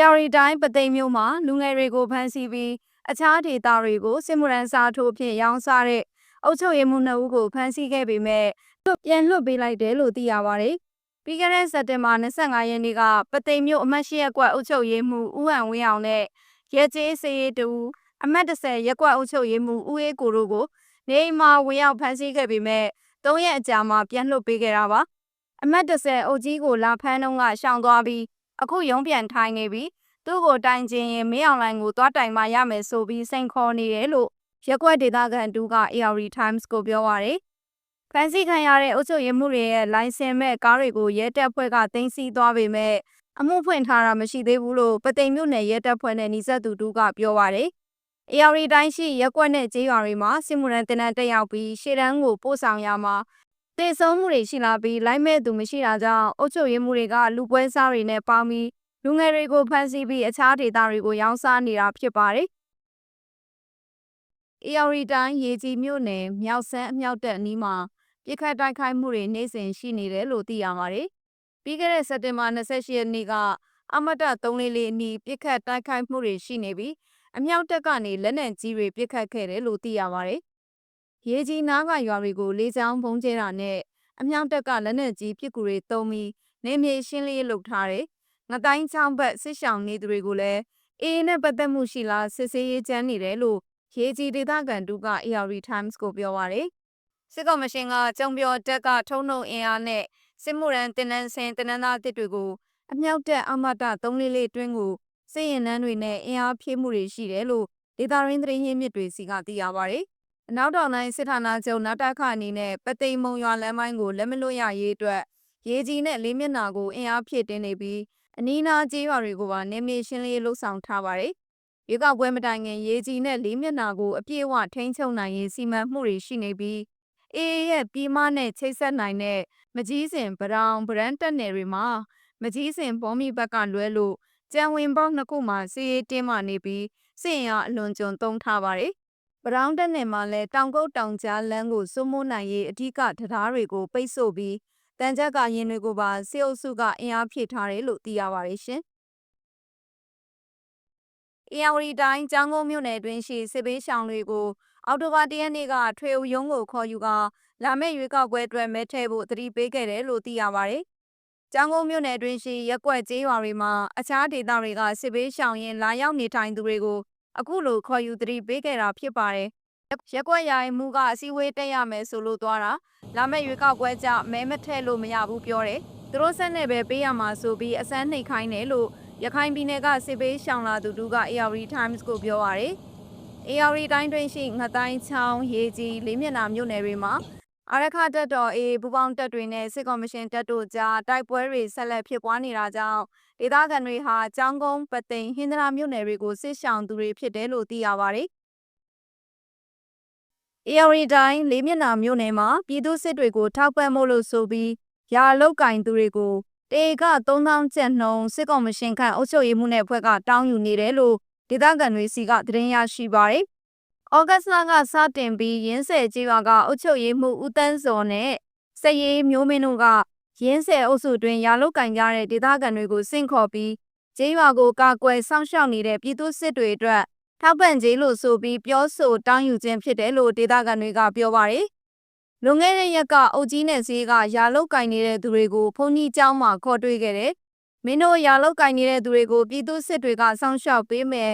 AR တိုင်းပသိမ်မြို့မှာလူငယ်တွေကိုဖမ်းဆီးပြီးအခြားဒေသတွေကိုစစ်မှုရန်စာထိုးဖြင့်ရောင်းစားတဲ့အုပ်ချုပ်ရေးမှူးနှစ်ဦးကိုဖမ်းဆီးခဲ့ပေမဲ့ပြန်လွှတ်ပေးလိုက်တယ်လို့သိရပါတယ်။ပြီးခဲ့တဲ့စက်တင်ဘာ25ရက်နေ့ကပသိမ်မြို့အမှတ်၈ရပ်ကွက်အုပ်ချုပ်ရေးမှူးဦးဟန်ဝင်းအောင်နဲ့ရဲကျေးစေးတူအမှတ်10ရပ်ကွက်အုပ်ချုပ်ရေးမှူးဦးအေးကိုတို့ကိုနေအိမ်မှာဝင်ရောက်ဖမ်းဆီးခဲ့ပေမဲ့၃ရက်အကြာမှာပြန်လွှတ်ပေးခဲ့တာပါ။အမှတ်10အုပ်ကြီးကိုလာဖမ်းတော့ကရှောင်သွားပြီး အခုရုံးပြန်ထိုင်နေပြီးသူ့ကိုတိုင်ခြင်းရင်မင်းအောင်လိုင်ကိုသွားတိုင်မှရမယ်ဆိုပြီးစိန်ခေါ်နေတယ်လို့ရက်ကွက်ဒေသခံတူက AR Times ကိုပြောပါရယ်ဖန်စီခံရတဲ့အုပ်ချုပ်ရေးမှုတွေရဲ့လိုင်စင်မဲ့ကားတွေကိုရဲတပ်ဖွဲ့ကတင်စီသွားပေမဲ့အမှုဖွင့်ထားတာမရှိသေးဘူးလို့ပသိမ်မြို့နယ်ရဲတပ်ဖွဲ့နဲ့နှိစက်သူတူကပြောပါရယ် AR တိုင်းရှိရက်ကွက်နဲ့ကြေးရွာတွေမှာစစ်မှုရန်တင်နန်းတက်ရောက်ပြီးရှေ့တန်းကိုပို့ဆောင်ရမှာ တည်ဆုံးမှုတွေရှိလာပြီးလိုက်မဲ့သူမရှိတာကြောင့်အုပ်ချုပ်ရေးမှုတွေကလူပွဲစားတွေနဲ့ပေါင်းပြီးလူငယ်တွေကိုဖမ်းဆီးပြီးအခြားဒေသတွေကိုရောင်းစားနေတာဖြစ်ပါတယ်။ AR တိုင်းရေကြီးမြို့နယ်မြောက်ဆန်းအမြောက်တပ်အနီးမှာပြစ်ခတ်တိုက်ခိုက်မှုတွေနေ့စဉ်ရှိနေတယ်လို့သိရပါတယ်။ပြီးခဲ့တဲ့စက်တင်ဘာ28ရက်နေ့ကအမတ344အနီးပြစ်ခတ်တိုက်ခိုက်မှုတွေရှိနေပြီးအမြောက်တပ်ကနေလက်နက်ကြီးတွေပြစ်ခတ်ခဲ့တယ်လို့သိရပါတယ်။ ရေကြီးနားကရွာတွေကိုလေးချောင်းပုံကျဲတာနဲ့အမြောက်တပ်ကလက်နက်ကြီးပစ်ကူတွေတုံးပြီးနေမြေရှင်းလင်းလုပ်ထားတယ်။ငတိုင်းချောင်းဘက်ဆစ်ဆောင်နေသူတွေကိုလည်းအေးနဲ့ပတ်သက်မှုရှိလားစစ်ဆေးရေးချမ်းနေတယ်လို့ရေကြီးဒေသခံတူက AR Times ကိုပြောပါရယ်စစ်ကော်မရှင်ကကျုံပြောတက်ကထုံနှုံအင်အားနဲ့စစ်မှုရန်တင်နန်းစင်တင်နန်းသားတစ်တွေကိုအမြောက်တက်အမတ344တွင်းကိုစစ်ရင်နှန်းတွေနဲ့အင်အားဖြည့်မှုတွေရှိတယ်လို့ဒေတာရင်းသတင်းရင်းမြစ်တွေစီကသိရပါဗျ။ အနောက်တောင်တိုင်းစစ်ဌာနချုပ်နာတခအနေနဲ့ပသိမ်မုံရွာလမ်းပိုင်းကိုလက်မလွတ်ရရေးအတွက်ရေကြီးနဲ့လေးမျက်နှာကိုအင်အားဖြည့်တင်းနေပြီးအနီးနားကျေးရွာတွေကိုပါနေမြေရှင်းလင်းလှုပ်ဆောင်ထားပါတယ်။ရေကောက်ပွဲမတိုင်ခင်ရေကြီးနဲ့လေးမျက်နှာကိုအပြည့်အဝထိန်းချုပ်နိုင်ရေးစီမံမှုတွေရှိနေပြီးအေးရဲ့ပြည်မနဲ့ချိတ်ဆက်နိုင်တဲ့မကြီးစင်ဗရောင်ဗရန်တက်နယ်တွေမှာမကြီးစင်ဘောမီဘက်ကလွဲလို့ကြံဝင်ပေါက်နှစ်ခုမှာစီရေးတင်းမာနေပြီးစစ်ရင်အားအလွန်ကျွံသုံးထားပါတယ်။ဗ ရောင်းတက်နယ်မှာလည်းတောင်ကုတ်တောင်ကြားလမ်းကိုစိုးမိုးနိုင်ရေးအထူးကတရားတွေကိုပိတ်ဆို့ပြီးတန်ကြက်ကရင်တွေကိုပါစေအုပ်စုကအင်အားဖြည့်ထားတယ်လို့သိရပါတယ်ရှင်။အင်ဝရီတိုင်းကျောင်းကုန်းမြို့နယ်တွင်ရှိစစ်ပေးရှောင်တွေကိုအော်တိုဘာတရက်နေ့ကထွေဦးရုံးကိုခေါ်ယူကလာမယ့်ရွေးကောက်ပွဲအတွက်မဲထည့်ဖို့တတိပေးခဲ့တယ်လို့သိရပါတယ်။ကျောင်းကုန်းမြို့နယ်တွင်ရှိရက်ကွက်ကျေးရွာတွေမှာအခြားဒေသတွေကစစ်ပေးရှောင်ရင်လာရောက်နေထိုင်သူတွေကို အခုလိုခေါ်ယူတတိပေးခဲ့တာဖြစ်ပါတယ်။ရက်ကွက်ရိုင်မူကအစည်းအဝေးတက်ရမယ်ဆိုလို့သွားတာလာမယ့်ရွေးကောက်ပွဲကြမဲမထည့်လို့မရဘူးပြောတယ်။သူတို့ဆက်နဲ့ပဲပေးရမှာဆိုပြီးအစမ်းနှိတ်ခိုင်းတယ်လို့ရခိုင်ပြည်နယ်ကစစ်ပေးရှောင်လာသူတို့က AR Times ကိုပြောပါရယ်။ AR တိုင်းတွင်ရှိငတိုင်းချောင်းရေကြီးလေးမျက်နှာမြို့နယ်တွေမှာ အာရခတက်တော်အေးပူပေါင်းတက်တွေနဲ့စစ်ကော်မရှင်တက်တို့ကြားတိုက်ပွဲတွေဆက်လက်ဖြစ်ပွားနေတာကြောင့်ဒေသခံတွေဟာကျောင်းကုန်းပသိမ်ဟင်္ဒရာမြို့နယ်တွေကိုစစ်ရှောင်သူတွေဖြစ်တယ်လို့သိရပါတယ်။ AR တိုင်းလေးမျက်နှာမြို့နယ်မှာပြည်သူစစ်တွေကိုထောက်ပံ့ဖို့လို့ဆိုပြီးရာလောက်ကင်သူတွေကိုတေက3000ကျပ်နှုန်းစစ်ကော်မရှင်ခန့်အုပ်ချုပ်ရေးမှုနဲ့ဖွဲ့ကတောင်းယူနေတယ်လို့ဒေသခံတွေစီကသတင်းရရှိပါတယ်။ ။ဩဂတ်စ်လကစတင်ပြီးရင်းဆယ်ကြီးရွာကအုပ်ချုပ်ရေးမှုဦးတန်းစောနဲ့စရေးမျိုးမင်းတို့ကရင်းဆယ်အုပ်စုတွင်ရာလုတ်ကင်ကြတဲ့ဒေသခံတွေကိုစင့်ခေါ်ပြီးကြီးရွာကိုကာကွယ်စောင့်ရှောက်နေတဲ့ပြည်သူစစ်တွေအတွက်ထောက်ပံ့ကြေးလို့ဆိုပြီးပြောဆိုတောင်းယူခြင်းဖြစ်တယ်လို့ဒေသခံတွေကပြောပါရယ်။လွန်ခဲ့တဲ့ရက်ကအုပ်ကြီးနဲ့ဈေးကရာလုတ်ကင်နေတဲ့သူတွေကိုဖုန်ကြီးကျောင်းမှာခေါ်တွေ့ခဲ့တယ်။မင်းတို့ရာလုတ်ကင်နေတဲ့သူတွေကိုပြည်သူစစ်တွေကစောင့်ရှောက်ပေးမယ်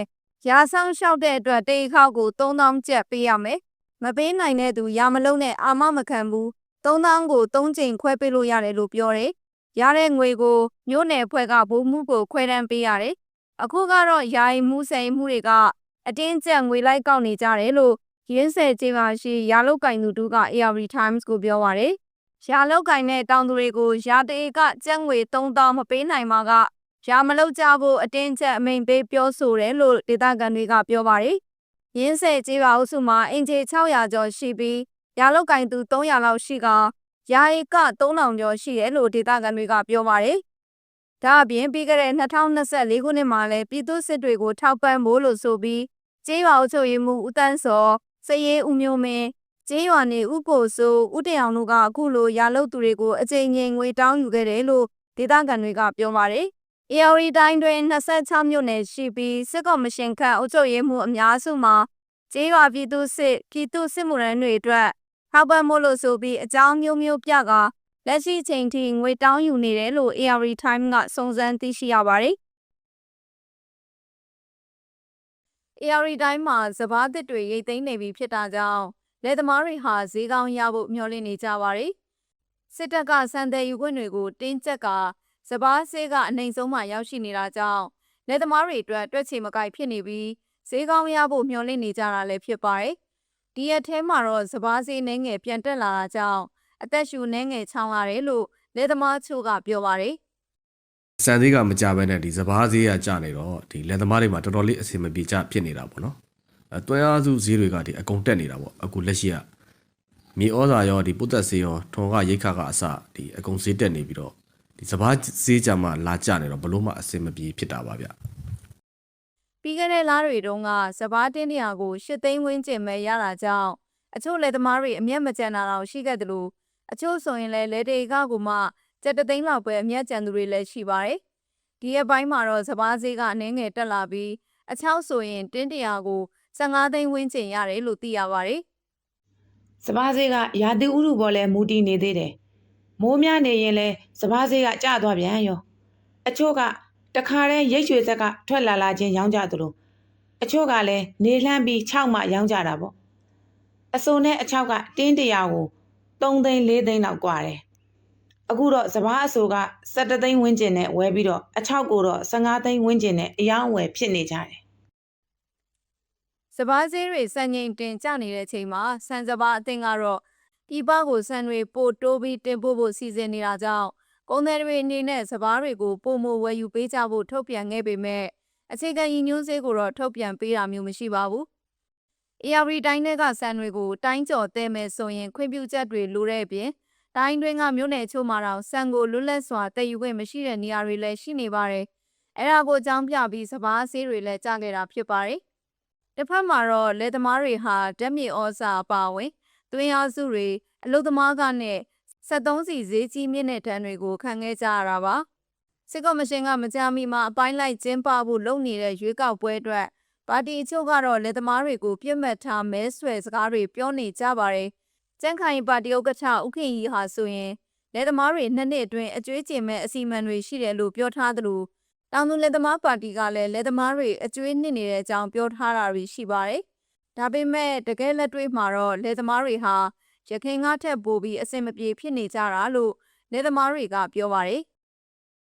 ရာဆောင်ရှောက်တဲ့အတွက်တေခောက်ကို3000ကျပ်ပေးရမယ်။မပေးနိုင်တဲ့သူရာမလုံးနဲ့အာမမခံဘူး3000ကို3ချိန်ခွဲပေးလို့ရတယ်လို့ပြောတယ်။ရတဲ့ငွေကိုမြို့နယ်ဖွဲ့ကဘိုးမှုကိုခွဲတန်းပေးရတယ်။အခုကတော့ယာယီမှုစိန်မှုတွေကအတင်းကျပ်ငွေလိုက်ကောက်နေကြတယ်လို့ရင်းဆယ်ကျေးပါရှိရာလုတ်ကင်သူတို့က AR Times ကိုပြောပါရယ်။ရာလုတ်ကင်တဲ့တောင်သူတွေကိုရာတေကကျပ်ငွေ3000မပေးနိုင်မှာက ရာမလုတ်ကြဖို့အတင်းကျပ်အမိန်ပေးပြောဆိုတယ်လို့ဒေသခံတွေကပြောပါရယ်။ရင်းဆယ်ကျေးပါအုပ်စုမှာအင်ဂျီ600ကျော်ရှိပြီးရာလောက်ကင်သူ300လောက်ရှိကယာဧက3000ကျော်ရှိတယ်လို့ဒေသခံတွေကပြောပါတယ်။ဒါအပြင်ပြီးခဲ့တဲ့2024ခုနှစ်မှာလည်းပြည်သူစစ်တွေကိုထောက်ပံ့ဖို့လို့ဆိုပြီးကျေးရွာအုပ်ချုပ်ရေးမှူးဦးတန်းစောစရေးဦးမျိုးမင်းကျေးရွာနေဥကိုဆိုဦးတရောင်တို့ကအခုလိုရာလုတ်သူတွေကိုအကြိမ်ကြိမ်ငွေတောင်းယူခဲ့တယ်လို့ဒေသခံတွေကပြောပါတယ်။ AR တိုင်းတွင်26မြို့နယ်ရှိပြီးစစ်ကော်မရှင်ခန့်အုပ်ချုပ်ရေးမှုအများစုမှာကျေးရွာပြည်သူစစ်ပြည်သူစစ်မှုရန်တွေအတွက်ထောက်ပံ့မို့လို့ဆိုပြီးအကြောင်းမျိုးမျိုးပြကလက်ရှိချိန်ထိငွေတောင်းယူနေတယ်လို့ AR Time ကစုံစမ်းသိရှိရပါတယ်။ AR တိုင်းမှာစဘာသစ်တွေရိတ်သိမ်းနေပြီဖြစ်တာကြောင့်လယ်သမားတွေဟာဈေးကောင်းရဖို့မျှော်လင့်နေကြပါတယ်။စစ်တပ်ကစံတယ်ယူခွင့်တွေကိုတင်းကျပ်က စဘာဆေးကအနိုင်ဆုံးမှရောက်ရှိနေတာကြောင့်လယ်သမားတွေအတွက်တွက်ချေမကိုက်ဖြစ်နေပြီးဈေးကောင်းရဖို့မျှော်လင့်နေကြတာလည်းဖြစ်ပါတယ်။ဒီရက်ထဲမှာတော့စဘာဆေးနှဲငယ်ပြန်တက်လာတာကြောင့်အသက်ရှူနှဲငယ်ချောင်းလာတယ်လို့လယ်သမားချို့ကပြောပါတယ်။စံသေးကမကြဘဲနဲ့ဒီစဘာဈေးကကျနေတော့ဒီလက်သမားတွေမှာတော်တော်လေးအဆင်မပြေကြဖြစ်နေတာပေါ့နော်အဲတွဲအားစုဈေးတွေကဒီအကုန်တက်နေတာပေါ့အခုလက်ရှိကမြေဩဇာရောဒီပုတ်သက်ဈေးရောထွန်ကရိတ်ခါကအစဒီအကုန်ဈေးတက်နေပြီးတော့ ဒီစဘာဈေးကြမှာလာကျနေတော့ဘလို့မှအဆင်မပြေဖြစ်တာပါဗျပြီးခဲ့တဲ့လတွေတုန်းကစဘာတင်းတရာကို၈သိန်းဝန်းကျင်ပဲရတာကြောင့်အချို့လယ်သမားတွေအမျက်မကျန်တာတော့ရှိခဲ့တယ်လို့အချို့ဆိုရင်လည်းလယ်တေကကိုမှကျပ်တသိန်းလောက်ပဲအမျက်ကျန်သူတွေလည်းရှိပါတယ်။ဒီရက်ပိုင်းမှာတော့စဘာဈေးကအနှဲငယ်တက်လာပြီးအချောက်ဆိုရင်တင်းတရာကို15သိန်းဝန်းကျင်ရတယ်လို့သိရပါတယ်။စပားဈေးကရာသီဥတုပေါ်လဲမူတည်နေသေးတယ် မိုးများနေရင်လဲစပားဈေးကကျသွားပြန်ရောအချို့ကတခါတည်းရိတ်ရွှေဆက်ကထွက်လာလာချင်းရောင်းကြသလိုအချို့ကလည်းနေလှမ်းပြီး6မှရောင်းကြတာပေါ့အစုံနဲ့အချောက်ကတင်းတရာကို3သိန်း4သိန်းလောက်กว่าတယ်အခုတော့စပားအဆိုက17သိန်းဝန်းကျင်နဲ့ဝယ်ပြီးတော့အချောက်ကိုတော့15သိန်းဝန်းကျင်နဲ့အယောင်းအဝယ်ဖြစ်နေကြတယ် စပားဈေးတွေစံချိန်တင်ကျနေတဲ့အချိန်မှာဆန်စပားအသင်းကတော့ ဒီပကိုဆန်တွေပို့တိုးပြီးတင်ပို့ဖို့စီစဉ်နေတာကြောင့်ကုန်သည်တွေအနေနဲ့စပားတွေကိုပုံမဝယ်ယူပေးကြဖို့ထုတ်ပြန်ခဲ့ပေမဲ့အခြေခံရည်ညွှန်းဈေးကိုတော့ထုတ်ပြန်ပေးတာမျိုးမရှိပါဘူး။ AR တိုင်းတွေကဆန်တွေကိုတိုင်းကျော်တဲမယ်ဆိုရင်ခွင့်ပြုချက်တွေလိုတဲ့အပြင်တိုင်းတွင်းကမြို့နယ်ချို့မှာတော့ဆန်ကိုလွတ်လပ်စွာတည်ယူခွင့်မရှိတဲ့နေရာတွေလည်းရှိနေပါတယ်။အဲဒါကိုအကြောင်းပြပြီးစပားဈေးတွေလည်းကျခဲ့တာဖြစ်ပါတယ်။တစ်ဖက်မှာတော့လယ်သမားတွေဟာဓာတ်မြေဩဇာအပါအဝင် သွင်းအားစုတွေအလုသမားကနဲ့73စီဈေးကြီးမြင့်တဲ့တန်းတွေကိုခံခဲ့ကြရတာပါစစ်ကော်မရှင်ကမကြာမီမှာအပိုင်းလိုက်ကျင်းပဖို့လုပ်နေတဲ့ရွေးကောက်ပွဲအတွက်ပါတီအချို့ကတော့လယ်သမားတွေကိုပြစ်မှတ်ထားမဲဆွယ်စကားတွေပြောနေကြပါတယ်ကျန်းခိုင်ပါတီဥက္ကဋ္ဌဥခင်ကြီးဟာဆိုရင်လယ်သမားတွေနှစ်နှစ်အတွင်းအကျွေးကျင်မဲ့အစီအမံတွေရှိတယ်လို့ပြောထားသလိုတောင်သူလယ်သမားပါတီကလည်းလယ်သမားတွေအကျွေးနှစ်နေတဲ့အကြောင်းပြောထားတာတွေရှိပါတယ်။ ဒါပေမဲ့တကယ်လက်တွေ့မှာတော့လယ်သမားတွေဟာရခိုင်ကထက်ပိုပြီးအဆင်မပြေဖြစ်နေကြတာလို့လယ်သမားတွေကပြောပါတယ်။